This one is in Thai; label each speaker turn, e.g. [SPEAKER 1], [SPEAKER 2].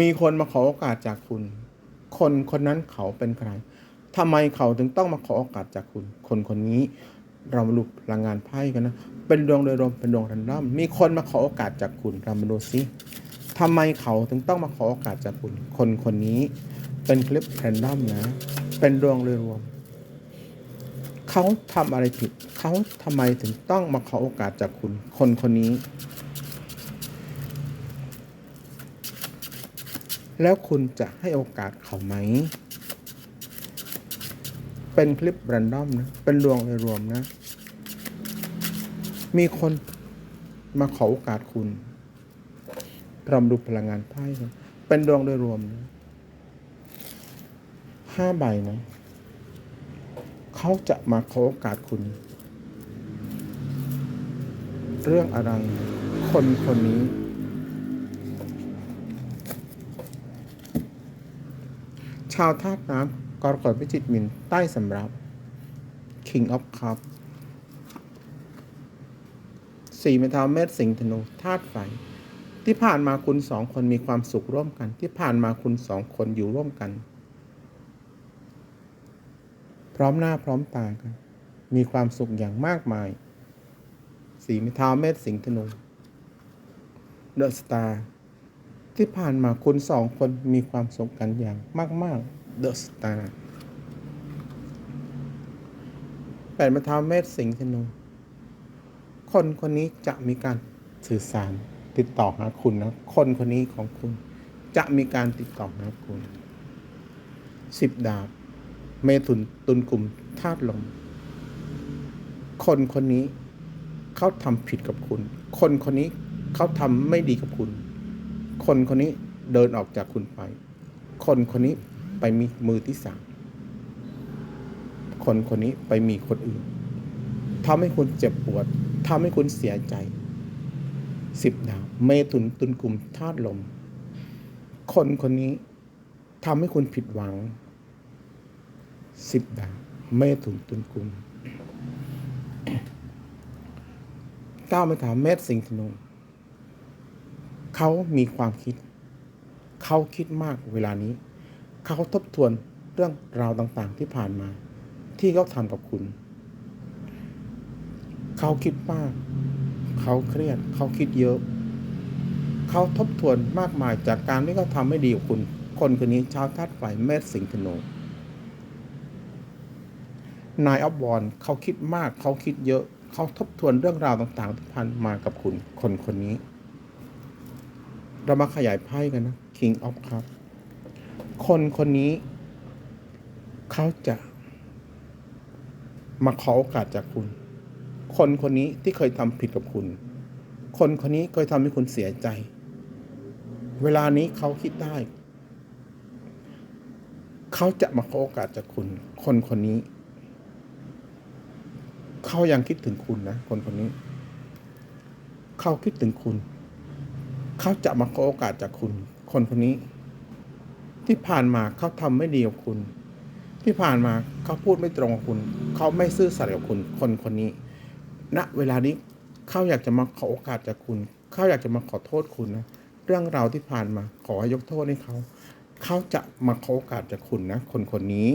[SPEAKER 1] มีคนมาขอโอกาสจากคุณ คนคนนั้นเขาเป็นใครทำไมเขาถึงต้องมาขอโอกาสจากคุณ คนคนนี้เรามาดูพลังงานไพ่กันนะ เป็นดวงโดยรวมเป็นดวงรันดอม มีคนมาขอโอกาสจากคุณเรามาดูซิทำไมเขาถึงต้องมาขอโอกาสจากคุณ คนคนนี้เป็นคลิปแรนดอมนะ เป็นดวงโดยรวม เขาทำอะไรผิด เขาทำไมถึงต้องมาขอโอกาสจากคุณ คนคนนี้ แล้วคุณจะให้โอกาสเขาไหม เป็นคลิปแรนดอมนะ เป็นดวงโดยรวมนะ มีคนมาขอโอกาสคุณเรามดูพลังงานไพ่กันเป็นดวงโดยรวมนะห้าใบนะ เขาจะมาขอโอกาสคุณ เรื่องอะไร คนคนนี้ ชาวธาตุน้ำกรกฎพิจิตรมินใต้สำรับ King of Cup สี่เมทาเมษสิงห์ธนูธาตุไฟ ที่ผ่านมาคุณสองคนมีความสุขร่วมกัน ที่ผ่านมาคุณสองคนอยู่ร่วมกัน พร้อมหน้าพร้อมตากัน มีความสุขอย่างมากมาย สีเมทาเมษสิงห์ธนูเดอะสตาร์ ที่ผ่านมาคุณสองคนมีความสุขกันอย่างมากๆ The Star แปดมะเท้าเมษสิงห์ธนู คนคนนี้จะมีการสื่อสารติดต่อหาคุณนะ คนคนนี้ของคุณจะมีการติดต่อหาคุณสิบดาบ เมถุนตุนกลุ่มธาตุลม คนคนนี้เขาทำผิดกับคุณ คนคนนี้เขาทำไม่ดีกับคุณ คนคนนี้เดินออกจากคุณไป คนคนนี้ไปมีมือที่สามคนคนนี้ไปมีคนอื่นทำให้คุณเจ็บปวดทำให้คุณเสียใจสิบดาวเมตุนตุนกลุ่มธาตุลม คนคนนี้ทำให้คุณผิดหวังสิบดาวเมตุนตุนกลุ่มเก้าม้ถามเมษสิงห์ธนู เขามีความคิด เขาคิดมากเวลานี้ เขาทบทวนเรื่องราวต่างๆที่ผ่านมา ที่เขาทำกับคุณ เขาคิดมาก เขาเครียด เขาคิดเยอะ เขาทบทวนมากมายจากการที่เขาทำไม่ดีกับคุณ คนคนนี้ชาวธาตุไฟเมษสิงห์ธนูนายอับบอลเขาคิดมาก เขาคิดเยอะ เขาทบทวนเรื่องราวต่างๆที่ผ่านมากับคุณคนคนนี้ เรามาขยายไพ่กันนะ King of Cup คนคนนี้ เขาจะ มาขอโอกาสจากคุณ คนคนนี้ที่เคยทำผิดกับคุณ คนคนนี้เคยทำให้คุณเสียใจ เวลานี้เขาคิดได้ เขาจะมาขอโอกาสจากคุณ คนคนนี้ เขายังคิดถึงคุณนะ คนคนนี้ เขาคิดถึงคุณ เขาจะมาขอโอกาสจากคุณ คนคนนี้ ที่ผ่านมาเขาทำไม่ดีกับคุณ ที่ผ่านมาเขาพูดไม่ตรงกับคุณ เขาไม่ซื่อสัตย์กับคุณ คนคนนี้ ณ เวลานี้เขาอยากจะมาขอโอกาสจากคุณ เขาอยากจะมาขอโทษคุณนะ เรื่องราวที่ผ่านมาขอให้ยกโทษให้เขา เขาจะมาขอโอกาสจากคุณนะ คนคนนี้